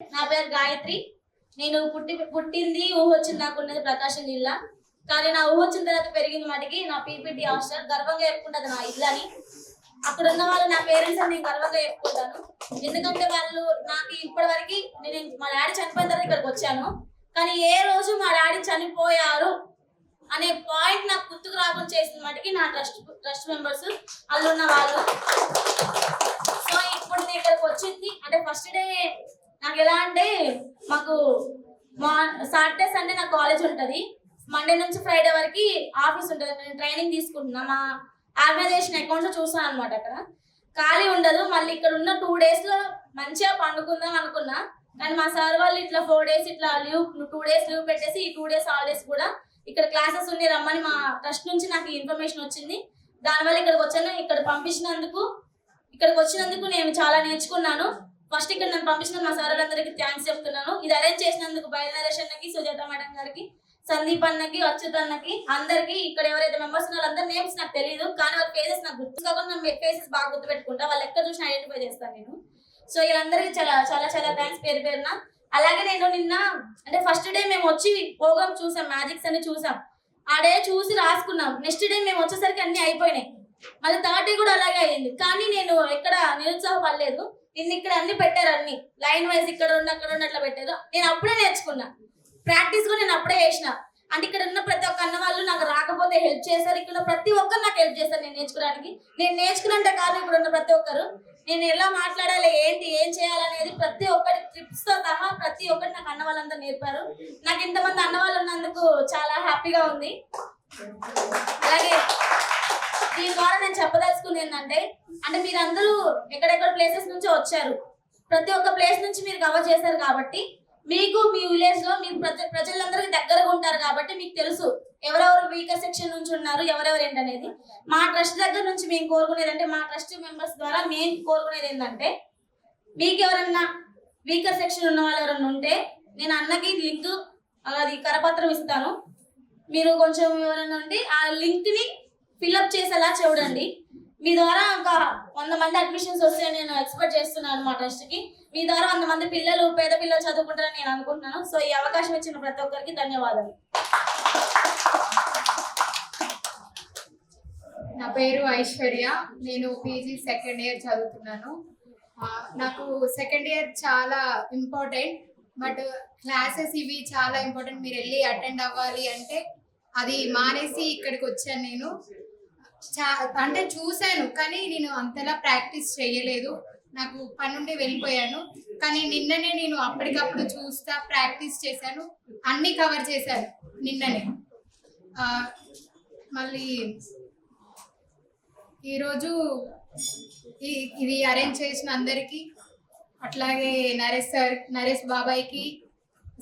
నా పేరు గాయత్రి. నేను పుట్టి పుట్టింది ఊహ వచ్చింది నాకు ఉన్నది ప్రకాశం జిల్లా. కానీ నా ఊహ వచ్చిన తర్వాత పెరిగింది మటుకి నా పీపీటీ హాస్టల్. గర్వంగా చెప్పుకుంటుంది నా ఇల్లు అని. అక్కడ ఉన్న వాళ్ళు నా పేరెంట్స్ అని నేను గర్వంగా చెప్పుకుంటాను. ఎందుకంటే వాళ్ళు నాకు ఇప్పటి వరకు నేను మా డాడీ చనిపోయిన తర్వాత ఇక్కడికి వచ్చాను. కానీ ఏ రోజు మా డాడీ చనిపోయారు అనే పాయింట్ నాకు గుర్తుకు రాకుండా చేసిన మటుకి నా ట్రస్ట్ ట్రస్ట్ మెంబర్స్ వాళ్ళు ఉన్న వాళ్ళు. సో ఇప్పుడు నేను ఇక్కడికి వచ్చింది. అంటే ఫస్ట్ డే నాకు ఎలా అంటే మాకు మా సాటర్డే సండే నాకు కాలేజ్ ఉంటుంది. మండే నుంచి ఫ్రైడే వరకు ఆఫీస్ ఉంటుంది. నేను ట్రైనింగ్ తీసుకుంటున్నా. మా ఆర్గనైజేషన్ అకౌంట్స్ చూసాను అనమాట అక్కడ. ఖాళీ ఉండదు. మళ్ళీ ఇక్కడ ఉన్న టూ డేస్లో మంచిగా పండుకుందాం అనుకున్నా. కానీ మా సార్ వాళ్ళు ఇట్లా ఫోర్ డేస్ ఇట్లా లీవ్ టూ డేస్ లీవ్ పెట్టేసి ఈ టూ డేస్ హాలిడేస్ కూడా ఇక్కడ క్లాసెస్ ఉన్నాయి రమ్మని మా ట్రస్ట్ నుంచి నాకు ఇన్ఫర్మేషన్ వచ్చింది. దానివల్ల ఇక్కడికి వచ్చాను. ఇక్కడ పంపించినందుకు ఇక్కడికి వచ్చినందుకు నేను చాలా నేర్చుకున్నాను. ఫస్ట్ ఇక్కడ నన్ను పంపించిన మా సార్ థ్యాంక్స్ చెప్తున్నాను. ఇది అరేంజ్ చేసినందుకు బయలునరేష్ అన్నకి సుజాత మేడం గారికి సందీప్ అన్నకి అచ్యుత్ అన్నకి అందరికి ఇక్కడ ఎవరైతే మెంబర్స్ ఉన్నారో అందరి నేమ్స్ నాకు తెలియదు కానీ వాళ్ళ ఫేసెస్ నాకు గుర్తు కాకుండా నా ఫేసెస్ బాగా గుర్తుపెట్టుకుంటా. వాళ్ళు ఎక్కడ చూసినా ఐడెంటిఫై చేస్తాను నేను. సో వీళ్ళందరికీ చాలా చాలా చాలా థ్యాంక్స్ పేరు పేరున. అలాగే నేను నిన్న అంటే ఫస్ట్ డే మేము వచ్చి పోగం చూసాం మ్యాజిక్స్ అని చూసాం. ఆ డే చూసి రాసుకున్నాం. నెక్స్ట్ డే మేము వచ్చేసరికి అన్ని అయిపోయినాయి. మళ్ళీ థర్డ్ డే కూడా అలాగే అయ్యింది కానీ నేను ఎక్కడ నిరుత్సాహపడలేదు. నిన్న ఇక్కడ అన్ని పెట్టారు అన్ని. లైన్ వైజ్ ఇక్కడ ఉన్న అక్కడ ఉన్న అట్లా పెట్టారు. నేను అప్పుడే నేర్చుకున్నా. ప్రాక్టీస్ కూడా నేను అప్పుడే చేసిన. అంటే ఇక్కడ ఉన్న ప్రతి ఒక్క అన్న వాళ్ళు నాకు రాకపోతే హెల్ప్ చేశారు. ఇక్కడ ప్రతి ఒక్కరు నాకు హెల్ప్ చేశారు నేను నేర్చుకోవడానికి. నేను నేర్చుకున్నంటే కాదు ఇక్కడ ఉన్న ప్రతి ఒక్కరు. నేను ఎలా మాట్లాడాలి ఏంటి ఏం చేయాలనేది ప్రతి ఒక్కటి ట్రిప్స్తో సహా ప్రతి ఒక్కటి నాకు అన్న వాళ్ళంతా నేర్పారు. నాకు ఇంతమంది అన్న వాళ్ళు ఉన్నందుకు చాలా హ్యాపీగా ఉంది. అలాగే దీని ద్వారా నేను చెప్పదలుచుకుంది ఏంటంటే అంటే మీరందరూ ఎక్కడెక్కడ ప్లేసెస్ నుంచి వచ్చారు. ప్రతి ఒక్క ప్లేస్ నుంచి మీరు కవర్ చేశారు కాబట్టి మీకు మీ విలేజ్లో మీరు ప్రజ ప్రజలందరికీ దగ్గరగా ఉంటారు కాబట్టి మీకు తెలుసు ఎవరెవరు వీకర్ సెక్షన్ నుంచి ఉన్నారు ఎవరెవరు ఏంటనేది. మా ట్రస్ట్ దగ్గర నుంచి మేము కోరుకునేది అంటే మా ట్రస్ట్ మెంబర్స్ ద్వారా మేము కోరుకునేది ఏంటంటే మీకు ఎవరన్నా వీకర్ సెక్షన్ ఉన్న వాళ్ళు ఎవరన్నా ఉంటే నేను అన్నకి లింక్ అది కరపత్రం ఇస్తాను. మీరు కొంచెం ఎవరైనా ఉంటే ఆ లింక్ని ఫిల్అప్ చేసేలా చూడండి. మీ ద్వారా ఇంకా వంద మంది అడ్మిషన్స్ వస్తే నేను ఎక్స్పెక్ట్ చేస్తున్నాను మా ట్రస్ట్ మీ ద్వారా వంద మంది పిల్లలు పేద పిల్లలు చదువుకుంటారని నేను అనుకుంటున్నాను. సో ఈ అవకాశం ఇచ్చిన ప్రతి ఒక్కరికి ధన్యవాదాలు. నా పేరు ఐశ్వర్య. నేను పీజీ సెకండ్ ఇయర్ చదువుతున్నాను. నాకు సెకండ్ ఇయర్ చాలా ఇంపార్టెంట్ బట్ క్లాసెస్ ఇవి చాలా ఇంపార్టెంట్ మీరు వెళ్ళి అటెండ్ అవ్వాలి అంటే అది మానేసి ఇక్కడికి వచ్చాను నేను. అంటే చూశాను కానీ నేను అంతలా ప్రాక్టీస్ చేయలేదు. నాకు పనుండి వెళ్ళిపోయాను. కానీ నిన్ననే నేను అప్పటికప్పుడు చూస్తా ప్రాక్టీస్ చేశాను. అన్నీ కవర్ చేశాను నిన్ననే. మళ్ళీ ఈరోజు ఇది అరేంజ్ చేసిన అందరికీ అట్లాగే నరేష్ సార్ నరేష్ బాబాయ్కి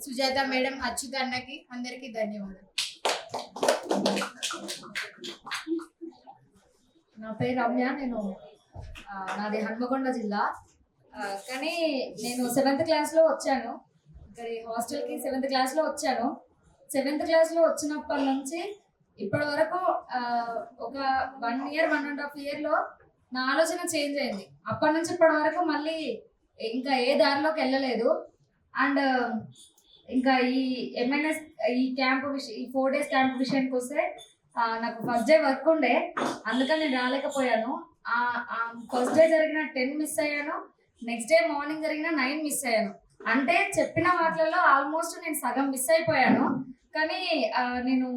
సుజాత మేడం అచ్యుత్ అన్నకి అందరికీ ధన్యవాదాలు. నా పేరు రమ్య నేను నాది హన్మకొండ జిల్లా. కానీ నేను సెవెంత్ క్లాస్లో వచ్చాను. ఇక్కడ హాస్టల్కి సెవెంత్ క్లాస్లో వచ్చాను. సెవెంత్ క్లాస్లో వచ్చినప్పటి నుంచి ఇప్పటి వరకు ఒక one year one and half ఇయర్లో నా ఆలోచన చేంజ్ అయింది. అప్పటి నుంచి ఇప్పటి వరకు మళ్ళీ ఇంకా ఏ దారిలోకి వెళ్ళలేదు. అండ్ ఇంకా ఈ ఎంఎన్ఎస్ ఈ క్యాంప్ విషయం ఈ ఫోర్ డేస్ క్యాంప్ విషయానికి వస్తే నాకు ఫస్ట్ డే వర్క్ ఉండే అందుకని నేను రాలేకపోయాను. ఫస్ట్ డే జరిగిన టెన్ మిస్ అయ్యాను నెక్స్ట్ డే మార్నింగ్ జరిగిన నైన్ మిస్ అయ్యాను. అంటే చెప్పిన వాటిలలో ఆల్మోస్ట్ నేను సగం మిస్ అయిపోయాను. కానీ నేను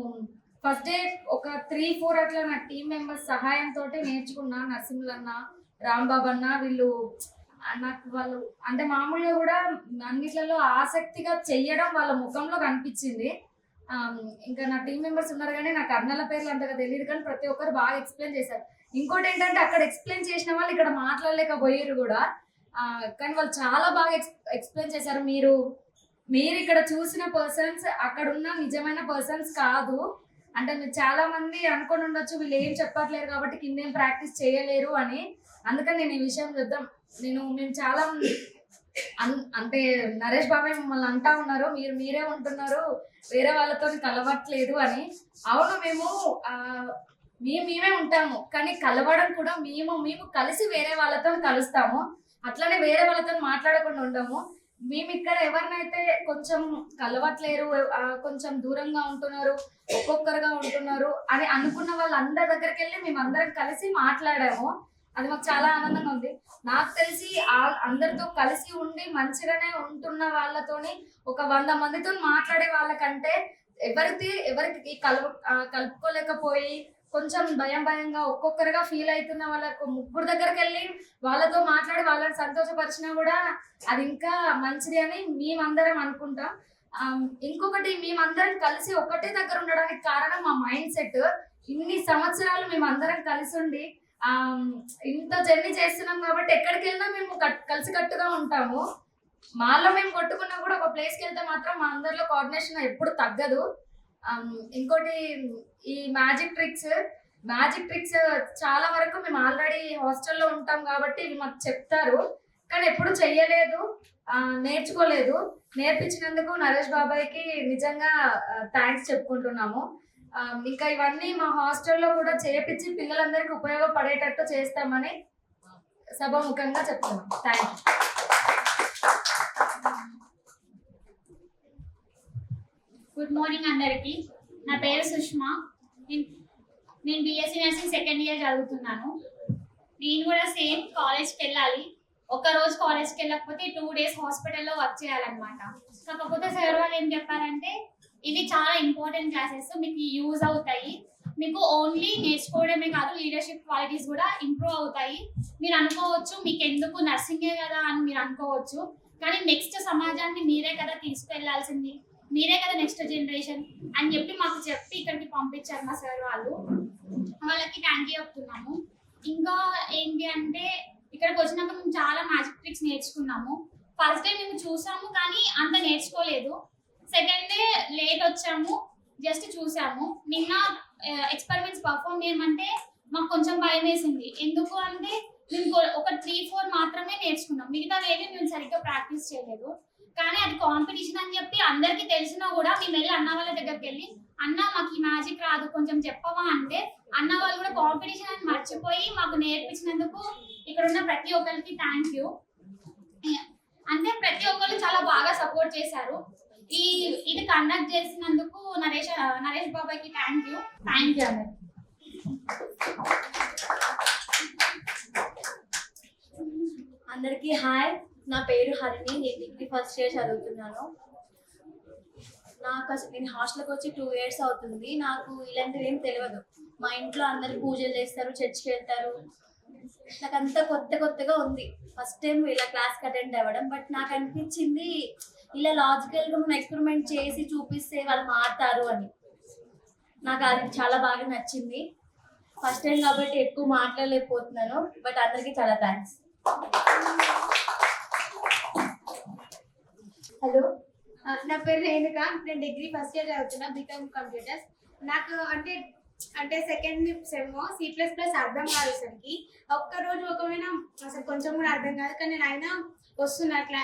ఫస్ట్ డే ఒక త్రీ ఫోర్ అట్లా నా టీం మెంబర్స్ సహాయంతో నేర్చుకున్నా. నరసింహులన్న రాంబాబు అన్న వీళ్ళు నాకు వాళ్ళు అంటే మామూలుగా కూడా అన్నిట్లలో ఆసక్తిగా చెయ్యడం వాళ్ళ ముఖంలో కనిపించింది. ఇంకా నా టీం మెంబర్స్ ఉన్నారు కానీ నాకు అన్నల పేర్లు అంతగా తెలియదు కానీ ప్రతి ఒక్కరు బాగా ఎక్స్ప్లెయిన్ చేశారు. ఇంకోటి ఏంటంటే అక్కడ ఎక్స్ప్లెయిన్ చేసిన వాళ్ళు ఇక్కడ మాట్లాడలేకపోయారు కూడా. కానీ వాళ్ళు చాలా బాగా ఎక్స్ప్లెయిన్ చేశారు. మీరు మీరు ఇక్కడ చూసిన పర్సన్స్ అక్కడ ఉన్న నిజమైన పర్సన్స్ కాదు. అంటే మీరు చాలా మంది అనుకొని ఉండొచ్చు వీళ్ళు ఏం చెప్పట్లేరు కాబట్టి కిందేం ప్రాక్టీస్ చేయలేరు అని. అందుకని నేను ఈ విషయం చూద్దాం నేను మేము చాలా అంటే నరేష్ బాబాయ్ మిమ్మల్ని అంటా ఉన్నారు మీరు మీరే ఉంటున్నారు వేరే వాళ్ళతో కలవట్లేదు అని. అవును మేము మేము మేమే ఉంటాము కానీ కలవడం కూడా మేము మేము కలిసి వేరే వాళ్ళతో కలుస్తాము. అట్లనే వేరే వాళ్ళతో మాట్లాడకుండా ఉండము. మేము ఇక్కడ ఎవరినైతే కొంచెం కలవట్లేరు కొంచెం దూరంగా ఉంటున్నారు ఒక్కొక్కరుగా ఉంటున్నారు అని అనుకున్న వాళ్ళందరి దగ్గరికి వెళ్ళి మేము అందరం కలిసి మాట్లాడాము. అది మాకు చాలా ఆనందంగా ఉంది. నాకు తెలిసి అందరితో కలిసి ఉండి మంచిగానే ఉంటున్న వాళ్ళతోని ఒక వంద మందితో మాట్లాడే వాళ్ళకంటే ఎవరికి ఎవరికి కలుపు కలుపుకోలేకపోయి కొంచెం భయం భయంగా ఒక్కొక్కరుగా ఫీల్ అవుతున్న వాళ్ళకు ముగ్గురు దగ్గరికి వెళ్ళి వాళ్ళతో మాట్లాడి వాళ్ళని సంతోషపరిచినా కూడా అది ఇంకా మంచిది అని మేమందరం అనుకుంటాం. ఇంకొకటి మేమందరం కలిసి ఒకటే దగ్గర ఉండడానికి కారణం మా మైండ్ సెట్. ఇన్ని సంవత్సరాలు మేమందరం కలిసి ఉండి ఇంత జర్నీ చేస్తున్నాం కాబట్టి ఎక్కడికి వెళ్ళినా మేము కట్- కలిసి కట్టుగా ఉంటాము. మాలో మేము కొట్టుకున్నా కూడా ఒక ప్లేస్కి వెళ్తే మాత్రం మా అందరిలో కోఆర్డినేషన్ ఎప్పుడు తగ్గదు. ఇంకోటి ఈ మ్యాజిక్ ట్రిక్స్ మ్యాజిక్ ట్రిక్స్ చాలా వరకు మేము ఆల్రెడీ హాస్టల్లో ఉంటాం కాబట్టి ఇవి మాకు చెప్తారు. కానీ ఎప్పుడు చెయ్యలేదు నేర్చుకోలేదు. నేర్పించినందుకు నరేష్ బాబాయ్కి నిజంగా థ్యాంక్స్ చెప్పుకుంటున్నాము. ఇంకా ఇవన్నీ మా హాస్టల్లో కూడా చేపించి పిల్లలందరికీ ఉపయోగపడేటట్టు చేస్తామని సభాముఖంగా చెప్తున్నాం. థ్యాంక్ గుడ్ మార్నింగ్ అందరికీ. నా పేరు సుష్మా. నేను నేను బీఎస్సీ నర్సింగ్ సెకండ్ ఇయర్ చదువుతున్నాను. నేను కూడా సేమ్ కాలేజ్కి వెళ్ళాలి. ఒక రోజు కాలేజ్కి వెళ్ళకపోతే టూ డేస్ హాస్పిటల్లో వర్క్ చేయాలన్నమాట. కాకపోతే సార్ వాళ్ళు ఏం చెప్పారంటే ఇవి చాలా ఇంపార్టెంట్ క్లాసెస్ మీకు యూజ్ అవుతాయి. మీకు ఓన్లీ నేర్చుకోవడమే కాదు లీడర్షిప్ క్వాలిటీస్ కూడా ఇంప్రూవ్ అవుతాయి. మీరు అనుకోవచ్చు మీకు ఎందుకు నర్సింగే కదా అని మీరు అనుకోవచ్చు కానీ నెక్స్ట్ సమాజాన్ని మీరే కదా తీసుకెళ్ళాల్సింది. మీరే కదా నెక్స్ట్ జనరేషన్ అని చెప్పి మాకు చెప్పి ఇక్కడికి పంపించారు మా సార్ వాళ్ళు. వాళ్ళకి థ్యాంక్ యూ చెప్తున్నాము. ఇంకా ఏంటి అంటే ఇక్కడికి వచ్చినాక మేము చాలా మ్యాజిక్ ట్రిక్స్ నేర్చుకున్నాము. ఫస్ట్ డే మేము చూసాము కానీ అంత నేర్చుకోలేదు. సెకండ్ డే లేట్ వచ్చాము జస్ట్ చూసాము. నిన్న ఎక్స్పెరిమెంట్స్ పర్ఫామ్ చేయమంటే మాకు కొంచెం భయం వేసింది. ఎందుకు అంటే మేము ఒక త్రీ ఫోర్ మాత్రమే నేర్చుకున్నాం. మిగతా వేరే మేము సరిగ్గా ప్రాక్టీస్ చేయలేదు. కానీ అది కాంపిటీషన్ అని చెప్పి అందరికీ తెలిసినా కూడా మేము వెళ్ళి అన్న వాళ్ళ దగ్గరికి వెళ్ళి అన్న మాకు ఈ మ్యాజిక్ రాదు కొంచెం చెప్పవా? అంటే అన్న వాళ్ళు కూడా కాంపిటీషన్ అని మర్చిపోయి మాకు నేర్పించినందుకు ఇక్కడ ఉన్న ప్రతి ఒక్కరికి థ్యాంక్ యూ అంటే ప్రతి ఒక్కరు చాలా బాగా సపోర్ట్ చేశారు. ఈ ఇది కండక్ట్ చేసినందుకు నరేష్ నరేష్ బాబాయ్కి థ్యాంక్ యూ థ్యాంక్ యూ అందరికి అందరికీ హాయ్ నా పేరు హరిణి. నేను డిగ్రీ ఫస్ట్ ఇయర్ చదువుతున్నాను. నాకు అసలు నేను హాస్టల్కి వచ్చి టూ ఇయర్స్ అవుతుంది. నాకు ఇలాంటివి ఏం తెలియదు మా ఇంట్లో అందరు పూజలు చేస్తారు చర్చికి వెళ్తారు. నాకు అంతా కొత్త కొత్తగా ఉంది. ఫస్ట్ టైం ఇలా క్లాస్కి అటెండ్ అవ్వడం. బట్ నాకు అనిపించింది ఇలా లాజికల్గా మనం ఎక్స్పెరిమెంట్ చేసి చూపిస్తే వాళ్ళు మారుతారు అని. నాకు అది చాలా బాగా నచ్చింది. ఫస్ట్ టైం కాబట్టి ఎక్కువ మాట్లాడలేకపోతున్నాను బట్ అందరికీ చాలా థ్యాంక్స్ హలో నా పేరు రేణుక. నేను డిగ్రీ ఫస్ట్ ఇయర్ చదువుతున్నా బీకామ్ కంప్యూటర్స్ నాకు అంటే అంటే second sem C plus plus అర్థం కాదు అసలుకి. ఒక్క రోజు ఒకవేళ అసలు కొంచెం కూడా అర్థం కాదు కానీ నేను అయినా వస్తున్నా క్లా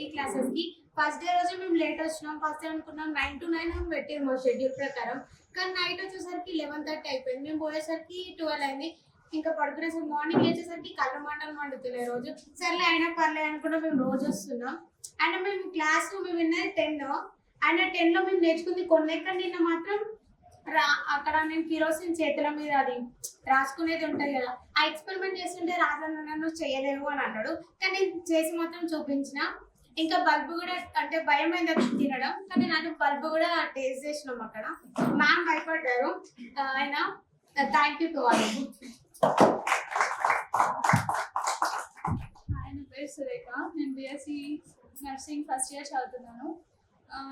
ఈ క్లాసెస్కి ఫస్ట్ డే రోజు మేము లేట్ వచ్చినాం. ఫస్ట్ డే అనుకున్నాం. నైన్ టు నైన్ పెట్టాము మా షెడ్యూల్ ప్రకారం. కానీ నైట్ వచ్చేసరికి లెవెన్ థర్టీ అయిపోయింది. మేము పోయేసరికి ట్వెల్వ్ అయింది. ఇంకా పడుకునేసరికి మార్నింగ్ లేచేసరికి కళ్ళు మంటలు మండుతున్నాయి రోజు. సర్లే అయినా పర్లే అనుకున్నా మేము రోజు వస్తున్నాం. అండ్ మేము క్లాస్ మేము విన్నది టెన్ అండ్ టెన్లో మేము నేర్చుకుంది కొన్ని ఎక్కడ నిన్న మాత్రం రా అక్కడ నేను కిరోసిన్ చేతుల మీద అది రాసుకునేది ఉంటుంది కదా. ఆ ఎక్స్పెరిమెంట్ చేస్తుంటే రాజన్న నన్ను చేయలేవు అని అన్నాడు. కానీ నేను చేసి మాత్రం చూపించిన. ఇంకా బల్బు కూడా అంటే భయం అయింది అది తినడం. కానీ నన్ను బల్బు కూడా టేస్ట్ చేసినాం అక్కడ. మ్యామ్ భయపడ్డారు. ఆయన thank you to all hi నా పేరు సురేఖ. నేను బీఎస్సీ నర్సింగ్ ఫస్ట్ ఇయర్ చదువుతున్నాను.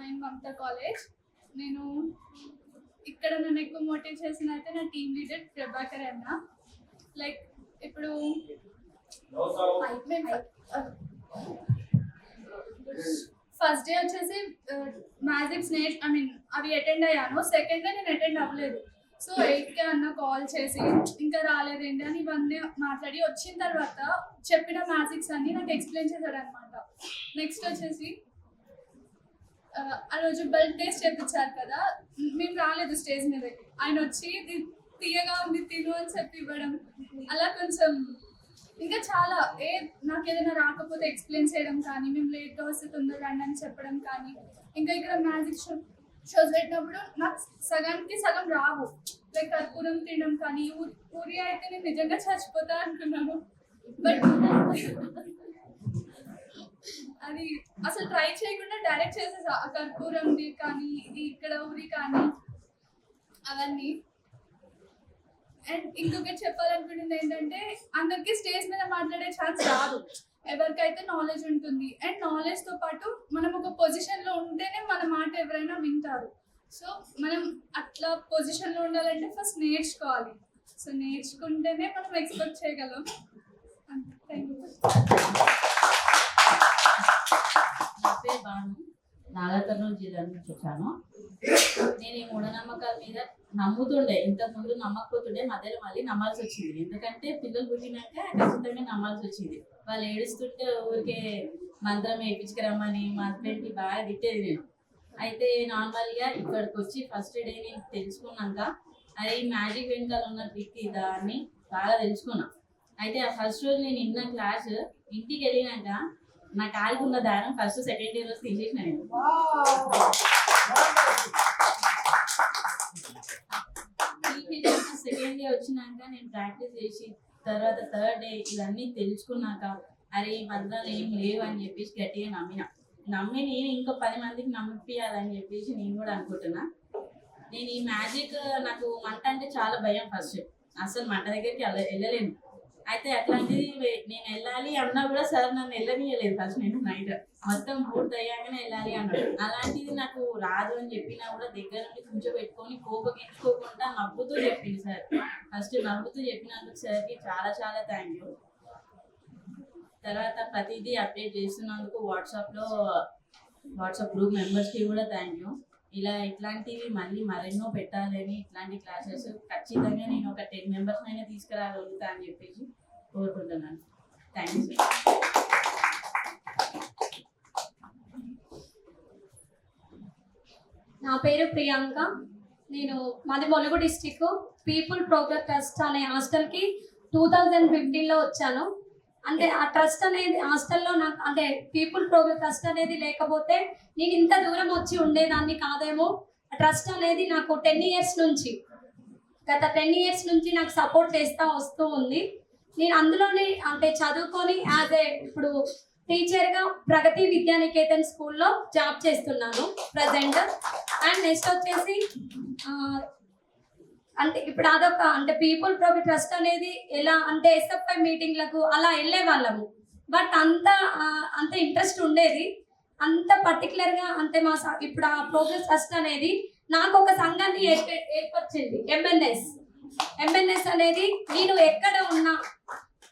ఇన్ మమతా కాలేజ్ నేను ఇక్కడ నన్ను ఎక్కువ మోటివ్ చేసిన అయితే నా టీమ్ లీడర్ ప్రభాకర్ అన్న. లైక్ ఇప్పుడు ఫస్ట్ డే వచ్చేసి మ్యాజిక్స్ నేర్ ఐ మీన్ అవి అటెండ్ అయ్యాను. సెకండ్ డే నేను అటెండ్ అవ్వలేదు. సో ఎయిట్కే అన్న కాల్ చేసి ఇంకా రాలేదేంటి? అని ఇవన్నీ మాట్లాడి వచ్చిన తర్వాత చెప్పిన మ్యాజిక్స్ అన్ని నాకు ఎక్స్ప్లెయిన్ చేశాడు అనమాట నెక్స్ట్ వచ్చేసి ఆ, రోజు బెల్ట్ టేస్ట్ చేపించారు కదా మేము రాలేదు స్టేజ్ మీద ఆయన వచ్చి ఇది తీయగా ఉంది తిను అని చెప్పి ఇవ్వడం. అలా కొంచెం ఇంకా చాలా ఏ నాకు ఏదైనా రాకపోతే ఎక్స్ప్లెయిన్ చేయడం కానీ మేము లేట్గా వస్తే తొందరగా రండి అని చెప్పడం కానీ ఇంకా ఇక్కడ మ్యాజిక్ షో షోస్ పెట్టినప్పుడు నాకు సగానికి సగం రావు. లైక్ కర్పూరం తినడం కానీ ఊ- ఊరి అయితే నేను నిజంగా చచ్చిపోతా అనుకున్నాను. బట్ అది అసలు ట్రై చేయకుండా డైరెక్ట్ చేసేసా. కర్పూరంది కానీ ఇది ఇక్కడ ఊరి కానీ అవన్నీ. అండ్ ఇంకొకటి చెప్పాలనుకున్నది ఏంటంటే అందరికీ స్టేజ్ మీద మాట్లాడే ఛాన్స్ రాదు. ఎవరికైతే నాలెడ్జ్ ఉంటుంది. అండ్ నాలెడ్జ్తో పాటు మనం ఒక పొజిషన్లో ఉంటేనే మన మాట ఎవరైనా వింటారు. సో మనం అట్లా పొజిషన్లో ఉండాలంటే ఫస్ట్ నేర్చుకోవాలి. సో నేర్చుకుంటేనే మనం ఎక్స్పెక్ట్ చేయగలం. థ్యాంక్ యూ నా పేరు బాను. జిల్లా నుంచి వచ్చాను నేను ఈ మూఢనమ్మకాల మీద నమ్ముతుండే. ఇంతకు ముందు నమ్మకపోతుండే మధ్యలో మళ్ళీ నమ్మాల్సి వచ్చింది. ఎందుకంటే పిల్లలు పుట్టినాక ఖచ్చితంగా నమ్మాల్సి వచ్చింది. వాళ్ళు ఏడుస్తుంటే ఊరికే మంత్రం వేయించుకురమ్మని మా హస్బెండ్కి బాగా తిట్టేది నేను. అయితే నార్మల్గా ఇక్కడికి వచ్చి ఫస్ట్ డే నేను తెలుసుకున్నాక అది మ్యాజిక్ వెనకాల ఉన్న ట్రిక్ ఇదా అని బాగా తెలుసుకున్నా. అయితే ఆ ఫస్ట్ రోజు నేను ఇన్న క్లాస్ ఇంటికి వెళ్ళినాక నా కాలుకున్న ఉన్న దారం ఫస్ట్ సెకండ్ ఇయర్ రోజు తీసేసిన నేను. సెకండ్ డే వచ్చినాక నేను ప్రాక్టీస్ చేసి తర్వాత థర్డ్ డే ఇవన్నీ తెలుసుకున్నాక అరే ఈ మంత్రాలు ఏం లేవు అని చెప్పేసి గట్టిగా నమ్మిన. నమ్మి నేను ఇంకో పది మందికి నమ్మిపియాలని చెప్పేసి నేను కూడా అనుకుంటున్నా. నేను ఈ మ్యాజిక్ నాకు మంట అంటే చాలా భయం ఫస్ట్ అసలు మంట దగ్గరికి వెళ్ళ- వెళ్ళలేను. అయితే అట్లాంటిది నేను వెళ్ళాలి అన్నా కూడా సార్ నన్ను వెళ్ళనియలేదు ఫస్ట్ నేను నైట్ మొత్తం పూర్తయ్యాకనే వెళ్ళాలి అన్నాడు. అలాంటిది నాకు రాదు అని చెప్పినా కూడా దగ్గర నుండి కూర్చోబెట్టుకొని కోపగించుకోకుండా నవ్వుతూ చెప్పింది సార్. ఫస్ట్ నవ్వుతూ చెప్పినందుకు సార్కి చాలా చాలా థ్యాంక్ యూ తర్వాత ప్రతిదీ అప్డేట్ చేస్తున్నందుకు వాట్సాప్లో వాట్సాప్ గ్రూప్ మెంబర్స్కి కూడా థ్యాంక్ యూ ఇలా ఇట్లాంటివి మళ్ళీ మరెన్నో పెట్టాలని ఇట్లాంటి క్లాసెస్ ఖచ్చితంగా నేను ఒక టెన్ మెంబర్స్ అయినా తీసుకురాగలుగుతా అని చెప్పేసి కోరుకుంటున్నాను. థ్యాంక్ యూ నా పేరు ప్రియాంక. నేను మాది Mulugu district. People progress trust అనే హాస్టల్కి టూ థౌజండ్ ఫిఫ్టీన్లో వచ్చాను. అంటే ఆ ట్రస్ట్ అనేది హాస్టల్లో నాకు అంటే పీపుల్ ప్రోగ్రెస్ ట్రస్ట్ అనేది లేకపోతే నేను ఇంత దూరం వచ్చి ఉండేదాన్ని కాదేమో. ఆ ట్రస్ట్ అనేది నాకు టెన్ ఇయర్స్ నుంచి గత టెన్ ఇయర్స్ నుంచి నాకు సపోర్ట్ చేస్తూ వస్తూ ఉంది. నేను అందులోనే అంటే చదువుకొని యాజ్ ఏ ఇప్పుడు టీచర్గా ప్రగతి విద్యానికేతన్ స్కూల్లో జాబ్ చేస్తున్నాను ప్రజెంట్ అండ్ నెక్స్ట్ వచ్చేసి అంటే ఇప్పుడు అదొక అంటే పీపుల్ ప్రొవి ట్రస్ట్ అనేది ఎలా అంటే ఎస్ఎఫ్ఐ మీటింగ్లకు అలా వెళ్ళే వాళ్ళము. బట్ అంత అంత ఇంట్రెస్ట్ ఉండేది. అంత పర్టికులర్గా అంటే మా స- ఇప్పుడు ఆ ప్రోగ్రెస్ ట్రస్ట్ అనేది నాకు ఒక సంఘాన్ని ఏర్ప- ఏర్పరిచింది ఎంఎన్ఎస్ ఎంఎన్ఎస్ అనేది నేను ఎక్కడ ఉన్నా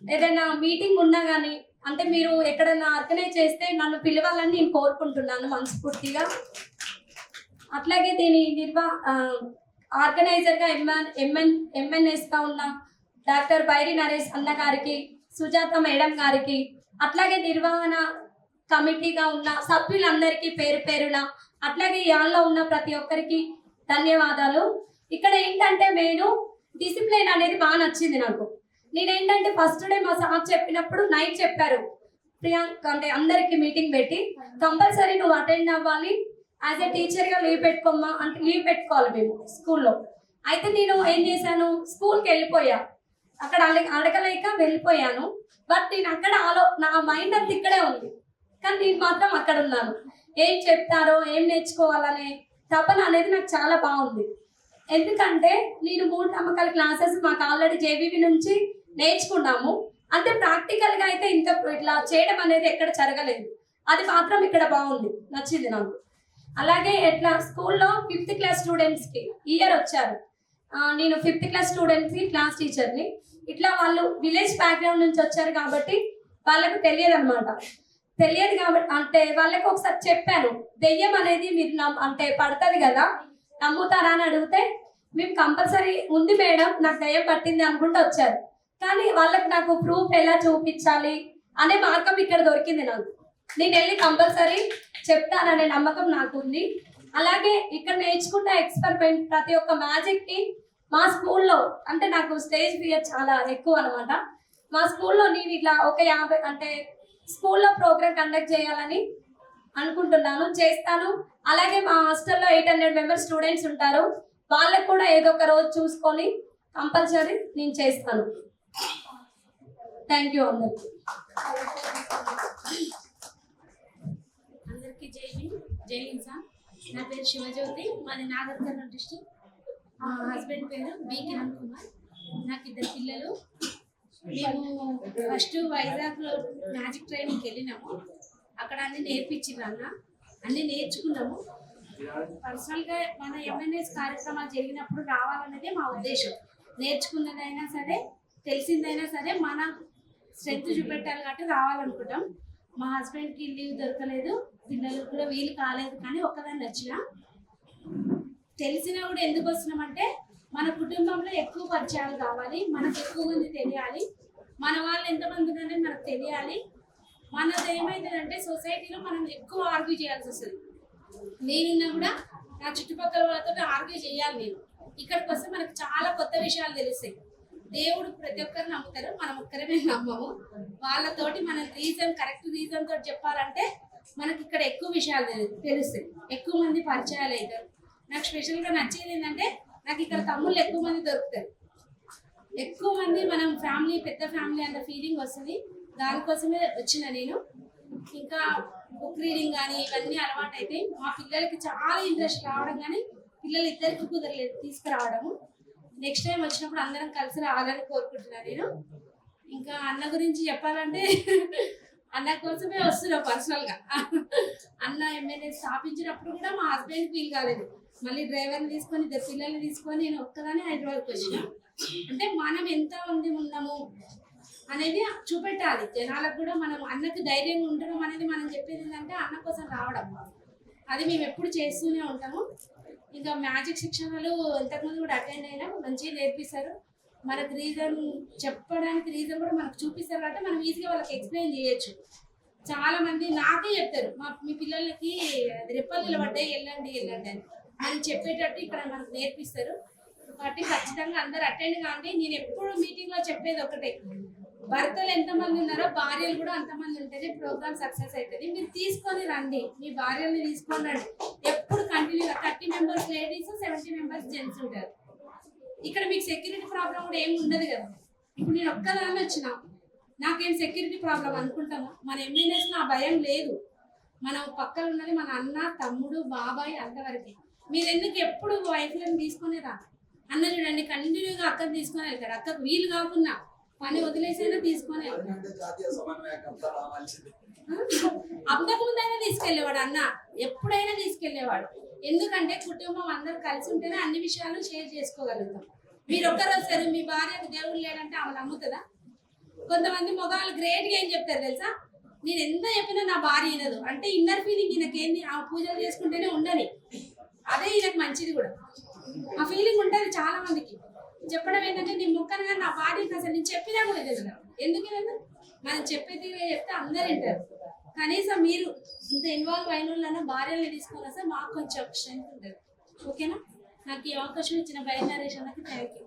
ఏదైనా మీటింగ్ ఉన్నా కానీ అంటే మీరు ఎక్కడైనా ఆర్గనైజ్ చేస్తే నన్ను పిలవాలని నేను కోరుకుంటున్నాను మనస్ఫూర్తిగా. అట్లాగే దీని నిర్వా ఆర్గనైజర్గా ఎంఎన్ ఎంఎన్ ఎంఎన్ఎస్గా ఉన్న డాక్టర్ బైరి నరేష్ అన్న గారికి సుజాత మేడం గారికి అట్లాగే నిర్వహణ కమిటీగా ఉన్న సభ్యులందరికీ పేరు పేరున అట్లాగే యాన్లో ఉన్న ప్రతి ఒక్కరికి ధన్యవాదాలు. ఇక్కడ ఏంటంటే నేను డిసిప్లిన్ అనేది బాగా నచ్చింది నాకు. నేనేంటంటే ఫస్ట్ డే మా సార్ చెప్పినప్పుడు నైట్ చెప్పారు. ప్రియాంక అంటే అందరికి మీటింగ్ పెట్టి కంపల్సరీ నువ్వు అటెండ్ అవ్వాలి. యాజ్ ఎ టీచర్గా లీవ్ పెట్టుకోమ్మా. అంటే లీవ్ పెట్టుకోవాలి మేము స్కూల్లో. అయితే నేను ఏం చేశాను? స్కూల్కి వెళ్ళిపోయా. అక్కడ అడగ అడగలేక వెళ్ళిపోయాను. బట్ నేను అక్కడ ఆలో నా మైండ్ అంత ఇక్కడే ఉంది. కానీ నేను మాత్రం అక్కడ ఉన్నాను. ఏం చెప్తారో ఏం నేర్చుకోవాలనే తపన అనేది నాకు చాలా బాగుంది. ఎందుకంటే నేను మూడు నమ్మకాల క్లాసెస్ మాకు ఆల్రెడీ జేబీబీ నుంచి నేర్చుకున్నాము. అంటే ప్రాక్టికల్గా అయితే ఇంత ఇట్లా చేయడం అనేది ఎక్కడ జరగలేదు. అది మాత్రం ఇక్కడ బాగుంది. నచ్చింది నాకు. అలాగే ఎట్లా స్కూల్లో ఫిఫ్త్ క్లాస్ స్టూడెంట్స్కి ఇయర్ వచ్చారు. నేను ఫిఫ్త్ క్లాస్ స్టూడెంట్స్కి క్లాస్ టీచర్ని ఇట్లా వాళ్ళు విలేజ్ బ్యాక్గ్రౌండ్ నుంచి వచ్చారు కాబట్టి వాళ్ళకు తెలియదు అనమాట తెలియదు కాబట్టి అంటే వాళ్ళకి ఒకసారి చెప్పాను. దెయ్యం అనేది మీరు నమ్ అంటే పడుతుంది కదా నమ్ముతారా అని అడిగితే మేము కంపల్సరీ ఉంది మేడం నాకు దెయ్యం పట్టింది అనుకుంటూ వచ్చారు. కానీ వాళ్ళకి నాకు ప్రూఫ్ ఎలా చూపించాలి అనే మార్గం ఇక్కడ దొరికింది నాకు. నేను వెళ్ళి కంపల్సరీ చెప్తాననే నమ్మకం నాకు ఉంది అలాగే ఇక్కడ నేర్చుకున్న ఎక్స్పెరిమెంట్ ప్రతి ఒక్క మ్యాజిక్కి మా స్కూల్లో అంటే నాకు స్టేజ్ ఫియర్ చాలా ఎక్కువ అనమాట మా స్కూల్లో నేను ఇట్లా ఒక యాభై అంటే స్కూల్లో ప్రోగ్రామ్ కండక్ట్ చేయాలని అనుకుంటున్నాను చేస్తాను. అలాగే మా హాస్టల్లో ఎయిట్ హండ్రెడ్ మెంబర్స్ స్టూడెంట్స్ ఉంటారు. వాళ్ళకు కూడా ఏదో ఒక రోజు చూసుకొని కంపల్సరీ నేను చేస్తాను. థ్యాంక్ యూ అందరికి. అందరికీ జై భీమ్ జై సార్. నా పేరు శివజ్యోతి మాది నాగర్ కర్నూలు డిస్టిక్. మా హస్బెండ్ పేరు బి కిరణ్ కుమార్. నాకు ఇద్దరు పిల్లలు. మేము ఫస్ట్ వైజాగ్లో మ్యాజిక్ ట్రైనింగ్కి వెళ్ళినాము. అక్కడ అన్ని నేర్పించారు అన్న. అన్ని నేర్చుకున్నాము. పర్సనల్గా మన ఎంఎన్ఎస్ కార్యక్రమాలు జరిగినప్పుడు రావాలన్నదే మా ఉద్దేశం. నేర్చుకున్నదైనా సరే తెలిసిందైనా సరే మన స్ట్రెంత్ చూపెట్టాలి కాబట్టి రావాలనుకుంటాం. మా హస్బెండ్కి లీవ్ దొరకలేదు. పిల్లలకు కూడా వీలు కాలేదు కానీ ఒక్కదాన్ని వచ్చిన. తెలిసినా కూడా ఎందుకు వస్తున్నామంటే మన కుటుంబంలో ఎక్కువ పరిచయాలు కావాలి. మనకు ఎక్కువ మంది తెలియాలి. మన వాళ్ళు ఎంతమంది ఉన్నారని మనకు తెలియాలి. మనది ఏమైతుందంటే సొసైటీలో మనం ఎక్కువ ఆర్గ్యూ చేయాల్సి వస్తుంది. నేనున్నా కూడా నా చుట్టుపక్కల వాళ్ళతో ఆర్గ్యూ చేయాలి నేను. ఇక్కడికి వస్తే మనకు చాలా కొత్త విషయాలు తెలుస్తాయి. దేవుడు ప్రతి ఒక్కరు నమ్ముతారు. మనం ఒక్కరమే నమ్మము. వాళ్ళతోటి మన రీజన్ కరెక్ట్ రీజన్ తోటి చెప్పాలంటే మనకి ఇక్కడ ఎక్కువ విషయాలు తెలుస్తాయి. ఎక్కువ మంది పరిచయాలు అవుతారు నాకు స్పెషల్గా నచ్చేది ఏంటంటే నాకు ఇక్కడ తమ్ముళ్ళు ఎక్కువ మంది దొరుకుతారు. ఎక్కువ మంది మనం ఫ్యామిలీ పెద్ద ఫ్యామిలీ అన్న ఫీలింగ్ వస్తుంది. దానికోసమే వచ్చిన నేను. ఇంకా బుక్ రీడింగ్ కానీ ఇవన్నీ అలవాటు అయితే మా పిల్లలకి చాలా ఇంట్రెస్ట్ రావడం కానీ పిల్లలు ఇద్దరికి కుదరలేదు తీసుకురావడము. నెక్స్ట్ టైం వచ్చినప్పుడు అందరం కలిసి రావాలని కోరుకుంటున్నాను నేను. ఇంకా అన్న గురించి చెప్పాలంటే అన్న కోసమే వస్తున్నా పర్సనల్గా. అన్న ఎమ్మెల్యే స్థాపించినప్పుడు కూడా మా హస్బెండ్ ఫీల్ కాలేదు. మళ్ళీ డ్రైవర్ని తీసుకొని ఇద్దరు పిల్లల్ని తీసుకొని నేను ఒక్కదానే హైదరాబాద్కి వచ్చిన. అంటే మనం ఎంత ఉంది ఉన్నాము అనేది చూపెట్టాలి. జనాలకు కూడా మనం అన్నకి ధైర్యంగా ఉండడం అనేది మనం చెప్పేది ఏంటంటే అన్న కోసం రావడం. అది మేము ఎప్పుడు చేస్తూనే ఉంటాము. ఇంకా మ్యాజిక్ శిక్షణలు ఇంతకుముందు కూడా అటెండ్ అయినా మంచిగా నేర్పిస్తారు. మనకు రీజన్ చెప్పడానికి రీజన్ కూడా మనకు చూపిస్తారు కాబట్టి మనం ఈజీగా వాళ్ళకి ఎక్స్ప్లెయిన్ చేయొచ్చు. చాలా మంది నాకే చెప్తారు మా మీ పిల్లలకి అది రెప్పలు నిలబడ్డాయి వెళ్ళండి వెళ్ళండి అని. అని చెప్పేటట్టు ఇక్కడ మనకు నేర్పిస్తారు. కాబట్టి ఖచ్చితంగా అందరు అటెండ్ కాండి. నేను ఎప్పుడు మీటింగ్లో చెప్పేది ఒకటే. భర్తలు ఎంతమంది ఉన్నారో భార్యలు కూడా అంతమంది ఉంటేనే ప్రోగ్రామ్ సక్సెస్ అవుతుంది. మీరు తీసుకొని రండి. మీ భార్యల్ని తీసుకొని రండి. ఎప్పుడు కంటిన్యూగా thirty members ladies seventy members gents ఉంటారు. ఇక్కడ మీకు సెక్యూరిటీ ప్రాబ్లం కూడా ఏమి ఉండదు కదా. ఇప్పుడు నేను ఒక్కదాన్ని వచ్చిన. నాకేం సెక్యూరిటీ ప్రాబ్లం అనుకుంటామా? మన ఎంబీఎస్ ఆ భయం లేదు. మనం పక్కన ఉన్నది మన అన్న తమ్ముడు బాబాయ్ అంతవరకు. మీరు ఎందుకు ఎప్పుడు వైఫ్లను తీసుకొని రా? అన్న చూడండి కంటిన్యూగా అక్కను తీసుకొని వెళ్తాడు. అక్కకు వీలు కాకుండా పని వదిలేసైనా తీసుకొని అంతకు ముందైనా తీసుకెళ్ళేవాడు అన్న. ఎప్పుడైనా తీసుకెళ్ళేవాడు ఎందుకంటే కుటుంబం అందరు కలిసి ఉంటేనే అన్ని విషయాలు షేర్ చేసుకోగలుగుతాం. మీరు ఒక్కరోజు సరే మీ భార్యకు దేవుడు లేడంటే ఆమె నమ్ముతుందా? కొంతమంది మగవాళ్ళు గ్రేట్గా ఏం చెప్తారు తెలుసా? నేను ఎంత చెప్పినా నా భార్య వినదు. అంటే ఇన్నర్ ఫీలింగ్ ఈయనకేంది? ఆ పూజలు చేసుకుంటేనే ఉండని. అదే ఈయనకు మంచిది కూడా. ఆ ఫీలింగ్ ఉంటుంది చాలా మందికి చెప్పడం ఏంటంటే నీ ముక్కను కానీ నా భార్యకి అసలు నేను చెప్పినా కూడా తెలియదు ఎందుకు వినదు మనం చెప్పేది చెప్తే అందరు వింటారు. కనీసం మీరు ఇంత ఇన్వాల్వ్ అయిన వాళ్ళైనా భార్యలు తీసుకోవాలి వస్తే మాకు కొంచెం స్ట్రెంత్ ఉంటుంది. ఓకేనా నాకు ఈ అవకాశం ఇచ్చిన బయలుదేరేషన్ థ్యాంక్ యూ